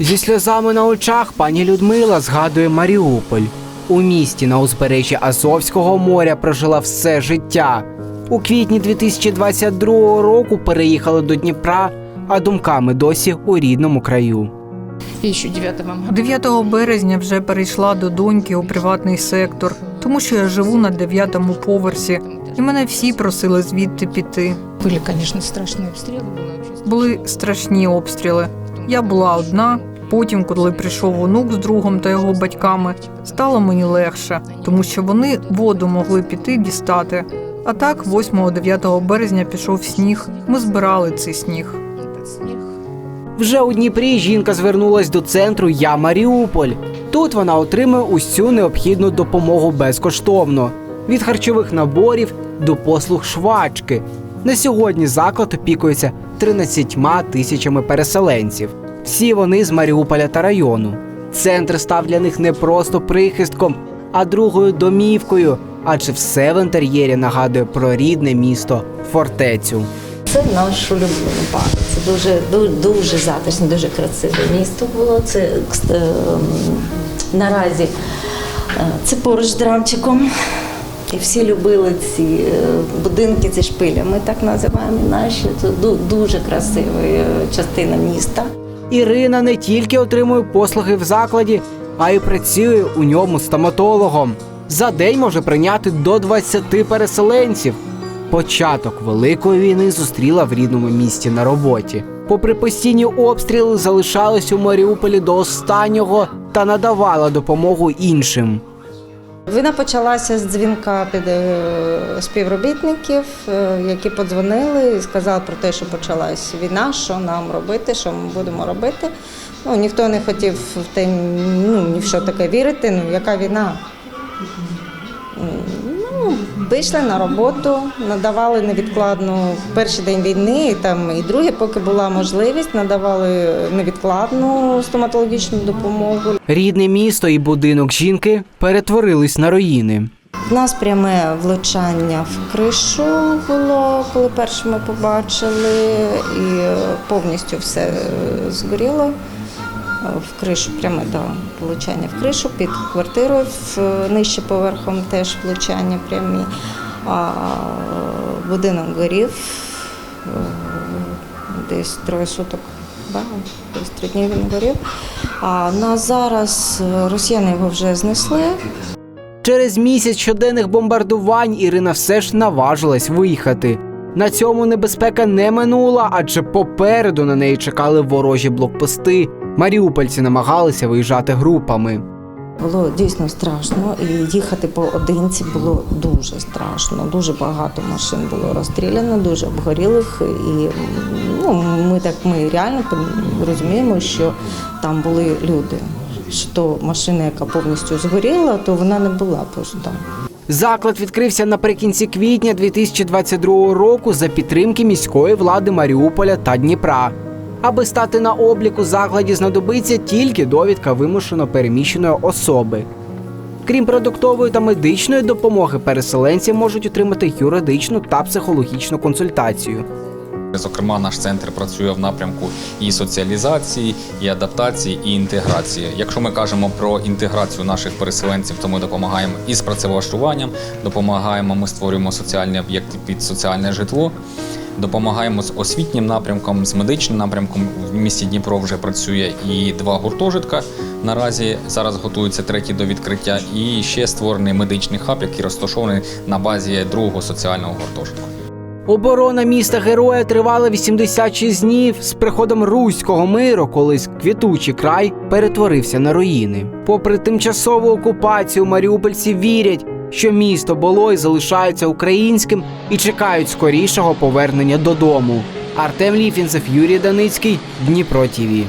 Зі сльозами на очах пані Людмила згадує Маріуполь. У місті на узбережжі Азовського моря прожила все життя. У квітні 2022 року переїхала до Дніпра, а думками досі у рідному краю. И еще 9 году 9 березня вже перейшла до доньки у приватний сектор, тому що я живу на дев'ятому поверсі, і мене всі просили звідти піти. были, конечно, страшные обстрелы. Было вообще Були страшні обстріли. Я була одна. Потім, коли прийшов онук з другом та його батьками, стало мені легше, тому що вони воду могли піти дістати. А так, 8-9 березня пішов сніг. Ми збирали цей сніг. Вже у Дніпрі жінка звернулась до центру Я Маріуполь. Тут вона отримує усю необхідну допомогу безкоштовно від харчових наборів до послуг швачки. На сьогодні заклад опікується 13 тисячами переселенців. Всі вони з Маріуполя та району. Центр став для них не просто прихистком, а другою домівкою, адже все в інтер'єрі нагадує про рідне місто фортецю. Це наш улюблений парк. Це дуже, дуже, дуже затишне, дуже красиве місто було. Це е, наразі е, це поруч з драмчиком. І всі любили ці е, будинки, ці шпиля. Ми так називаємо наші. Це ду- дуже красива е, частина міста. Ірина не тільки отримує послуги в закладі, а й працює у ньому стоматологом. За день може прийняти до 20 переселенців. Початок великої війни зустріла в рідному місті на роботі. Попри постійні обстріли, залишалась у Маріуполі до останнього та надавала допомогу іншим. Війна почалася з дзвінка під е, співробітників, е, які подзвонили і сказали про те, що почалась війна, що нам робити, що ми будемо робити. Ну, ніхто не хотів в те ну, ні в що таке вірити. Ну, яка війна? Вийшли на роботу, надавали невідкладну перший день війни, і там і другий, поки була можливість, надавали невідкладну стоматологічну допомогу. Рідне місто і будинок жінки перетворились на руїни. У нас пряме влучання в кришу було, коли перше ми побачили, і повністю все е, згоріло. В кришу, пряме да, влучання в кришу, під квартирою нижче поверхом теж влучання прямі. А будинок горів е, десь троє суток. Десь три дні він горів. А на зараз е, росіяни його вже знесли. Через місяць щоденних бомбардувань Ірина все ж наважилась виїхати. На цьому небезпека не минула, адже попереду на неї чекали ворожі блокпости. Маріупольці намагалися виїжджати групами. Було дійсно страшно, і їхати поодинці було дуже страшно. Дуже багато машин було розстріляно, дуже обгорілих. І ну, ми так ми реально розуміємо, що там були люди. Що машина, яка повністю згоріла, то вона не була просто. Заклад відкрився наприкінці квітня 2022 року за підтримки міської влади Маріуполя та Дніпра. Аби стати на облік у закладі, знадобиться тільки довідка вимушено переміщеної особи. Крім продуктової та медичної допомоги, переселенці можуть отримати юридичну та психологічну консультацію. Зокрема, наш центр працює в напрямку і соціалізації, і адаптації, і інтеграції. Якщо ми кажемо про інтеграцію наших переселенців, то ми допомагаємо і з працевлаштуванням, допомагаємо, ми створюємо соціальні об'єкти під соціальне житло. Допомагаємо з освітнім напрямком, з медичним напрямком. В місті Дніпро вже працює і два гуртожитка. Наразі зараз готується третій до відкриття. І ще створений медичний хаб, який розташований на базі другого соціального гуртожитку. Оборона міста героя тривала 86 днів з приходом руського миру, колись квітучий край перетворився на руїни. Попри тимчасову окупацію, маріупольці вірять, що місто було і залишається українським і чекають скорішого повернення додому. Артем Ліфінцев, Юрій Даницький, Дніпро ТІВІ.